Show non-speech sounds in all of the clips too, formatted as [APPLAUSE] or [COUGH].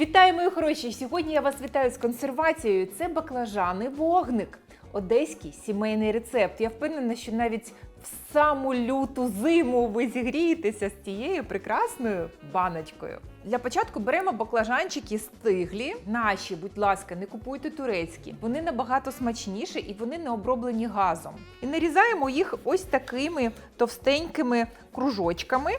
Вітаю, мої хороші! Сьогодні я вас вітаю з консервацією. Це баклажани вогник. Одеський сімейний рецепт. Я впевнена, що навіть в саму люту зиму ви зігрієтеся з цією прекрасною баночкою. Для початку беремо баклажанчики стиглі. Наші, будь ласка, не купуйте турецькі. Вони набагато смачніші і вони не оброблені газом. І нарізаємо їх ось такими товстенькими кружочками.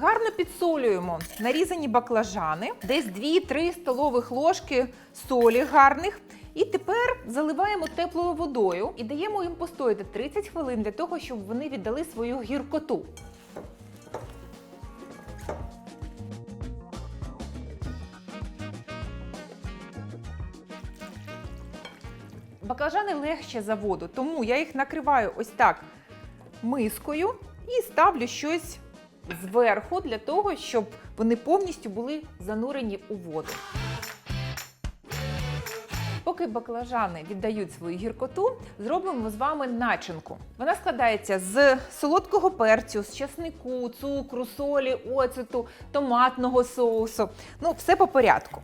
Гарно підсолюємо нарізані баклажани, десь 2-3 столових ложки солі гарних. І тепер заливаємо теплою водою і даємо їм постояти 30 хвилин для того, щоб вони віддали свою гіркоту. Баклажани легше за воду, тому я їх накриваю ось так мискою і ставлю щось зверху для того, щоб вони повністю були занурені у воду. Поки баклажани віддають свою гіркоту, зробимо з вами начинку. Вона складається з солодкого перцю, з часнику, цукру, солі, оцету, томатного соусу. Ну, все по порядку.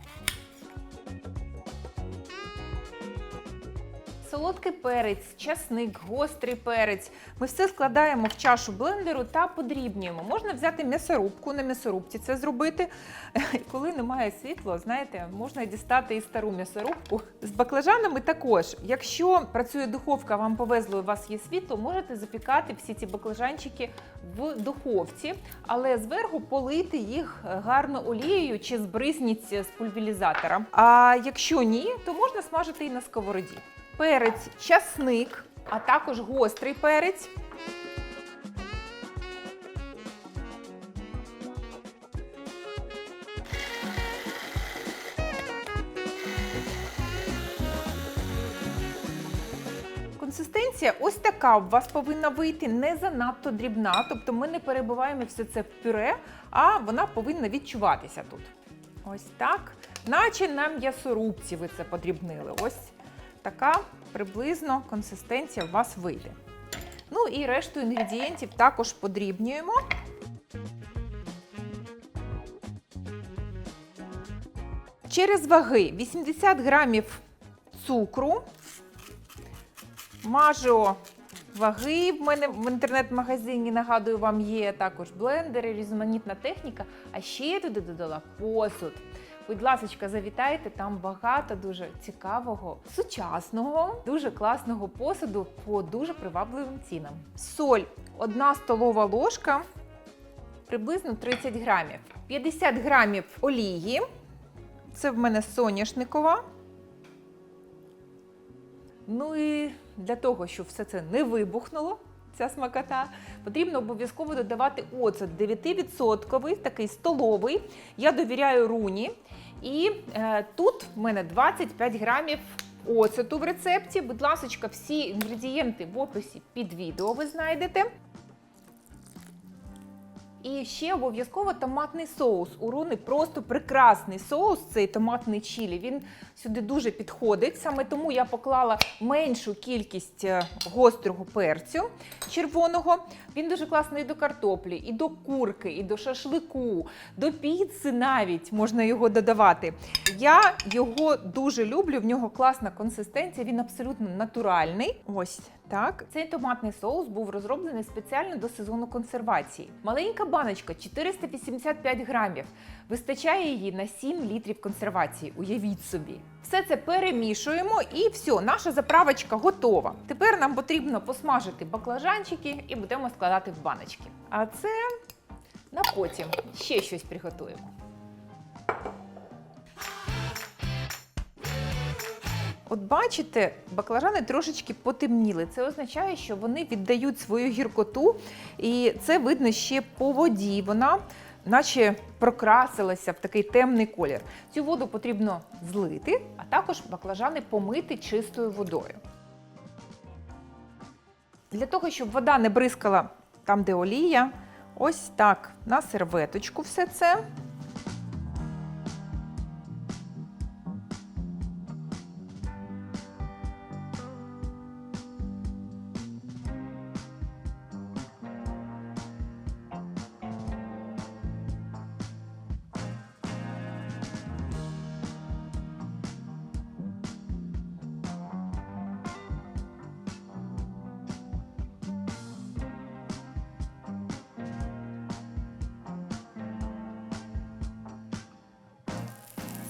Солодкий перець, часник, гострий перець. Ми все складаємо в чашу блендеру та подрібнюємо. Можна взяти м'ясорубку, на м'ясорубці це зробити. [LAUGHS] Коли немає світла, знаєте, можна дістати і стару м'ясорубку. З баклажанами також. Якщо працює духовка, вам повезло, у вас є світло, можете запікати всі ці баклажанчики в духовці, але зверху полити їх гарно олією чи збризніть з пульверізатора. А якщо ні, то можна смажити і на сковороді перець, часник, а також гострий перець. Консистенція ось така у вас повинна вийти не занадто дрібна, тобто ми не перебиваємо все це в пюре, а вона повинна відчуватися тут. Ось так. Наче на м'ясорубці ви це подрібнили. Ось така приблизно консистенція у вас вийде. Ну і решту інгредієнтів також подрібнюємо. Через ваги 80 грамів цукру. Мажу ваги в мене в інтернет-магазині, нагадую, вам є також блендери, різноманітна техніка. А ще я туди додала посуд. Будь ласка, завітайте, там багато дуже цікавого, сучасного, дуже класного посуду по дуже привабливим цінам. Соль 1 столова ложка, приблизно 30 грамів. 50 грамів олії. Це в мене соняшникова. Ну і для того, щоб все це не вибухнуло, ця смакота, потрібно обов'язково додавати оцет 9%, такий столовий. Я довіряю руні. І е, тут в мене 25 грамів оцету в рецепті. Будь ласка, всі інгредієнти в описі під відео ви знайдете. І ще обов'язково томатний соус. У Руни просто прекрасний соус, цей томатний чілі. Він сюди дуже підходить. Саме тому я поклала меншу кількість е, гострого перцю червоного. Він дуже класний і до картоплі, і до курки, і до шашлику, до піци навіть можна його додавати. Я його дуже люблю, в нього класна консистенція, він абсолютно натуральний. Ось так. Цей томатний соус був розроблений спеціально до сезону консервації. Маленька баночка 485 грамів. Вистачає її на 7 літрів консервації. Уявіть собі. Все це перемішуємо і все, наша заправочка готова. Тепер нам потрібно посмажити баклажанчики і будемо складати в баночки. А це на потім ще щось приготуємо. От бачите, баклажани трошечки потемніли. Це означає, що вони віддають свою гіркоту, і це видно ще по воді. Вона наче прокрасилася в такий темний колір. Цю воду потрібно злити, а також баклажани помити чистою водою. Для того, щоб вода не бризкала там, де олія, ось так на серветочку все це.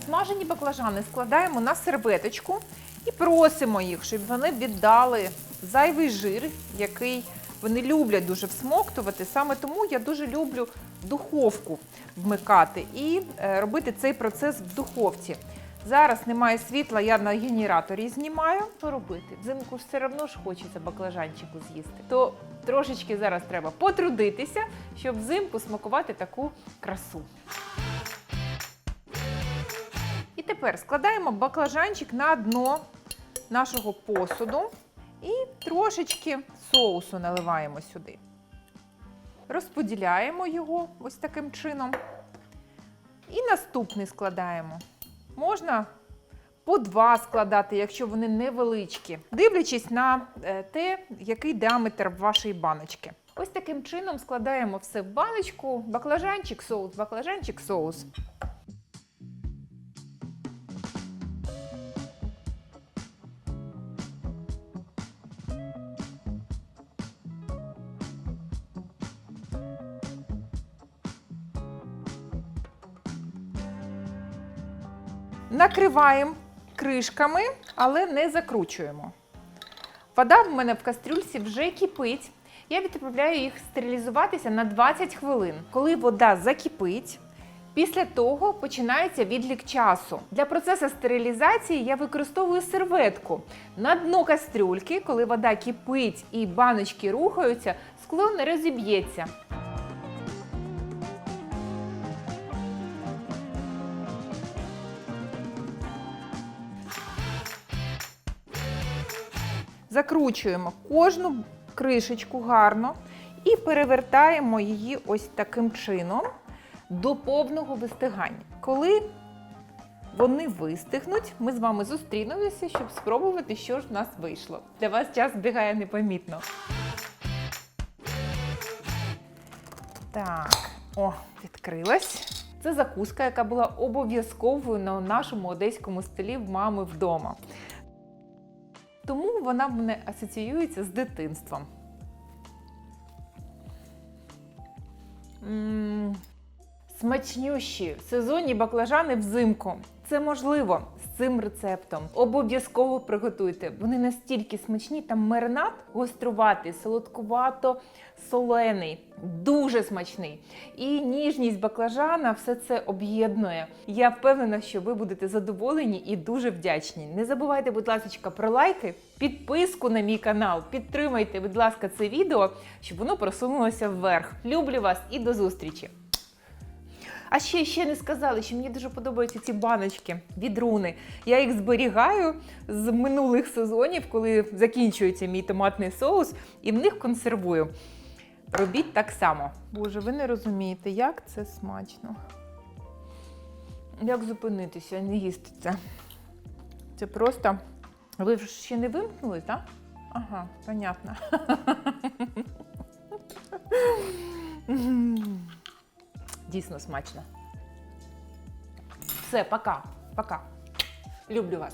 Смажені баклажани складаємо на серветочку і просимо їх, щоб вони віддали зайвий жир, який вони люблять дуже всмоктувати. Саме тому я дуже люблю духовку вмикати і е, робити цей процес в духовці. Зараз немає світла, я на генераторі знімаю. Що робити? Взимку ж все одно ж хочеться баклажанчику з'їсти. То трошечки зараз треба потрудитися, щоб взимку смакувати таку красу. Тепер складаємо баклажанчик на дно нашого посуду і трошечки соусу наливаємо сюди. Розподіляємо його ось таким чином. І наступний складаємо. Можна по два складати, якщо вони невеличкі, дивлячись на е, те, який діаметр вашої баночки. Ось таким чином складаємо все в баночку, баклажанчик, соус, баклажанчик, соус. Накриваємо кришками, але не закручуємо. Вода в мене в кастрюльці вже кипить. Я відправляю їх стерилізуватися на 20 хвилин. Коли вода закипить, після того починається відлік часу. Для процесу стерилізації я використовую серветку. На дно кастрюльки, коли вода кипить і баночки рухаються, скло не розіб'ється. Закручуємо кожну кришечку гарно і перевертаємо її ось таким чином до повного вистигання. Коли вони вистигнуть, ми з вами зустрінемося, щоб спробувати, що ж в нас вийшло. Для вас час бігає непомітно. Так, о, відкрилась. Це закуска, яка була обов'язковою на нашому одеському столі в мами вдома. Тому вона в мене асоціюється з дитинством. Смачнющі сезонні баклажани взимку. Це можливо з цим рецептом. Обов'язково приготуйте. Вони настільки смачні, там маринад гоструватий, солодкувато солений, дуже смачний. І ніжність баклажана все це об'єднує. Я впевнена, що ви будете задоволені і дуже вдячні. Не забувайте, будь ласка, про лайки, підписку на мій канал. Підтримайте, будь ласка, це відео, щоб воно просунулося вверх. Люблю вас і до зустрічі! А ще ще не сказали, що мені дуже подобаються ці баночки від руни. Я їх зберігаю з минулих сезонів, коли закінчується мій томатний соус, і в них консервую. Робіть так само. Боже, ви не розумієте, як це смачно. Як зупинитися, не їсти це. Це просто. Ви ж ще не вимкнули, так? Ага, понятно. [LAUGHS] Дійсно смачно. Все, пока. Пока. Люблю вас.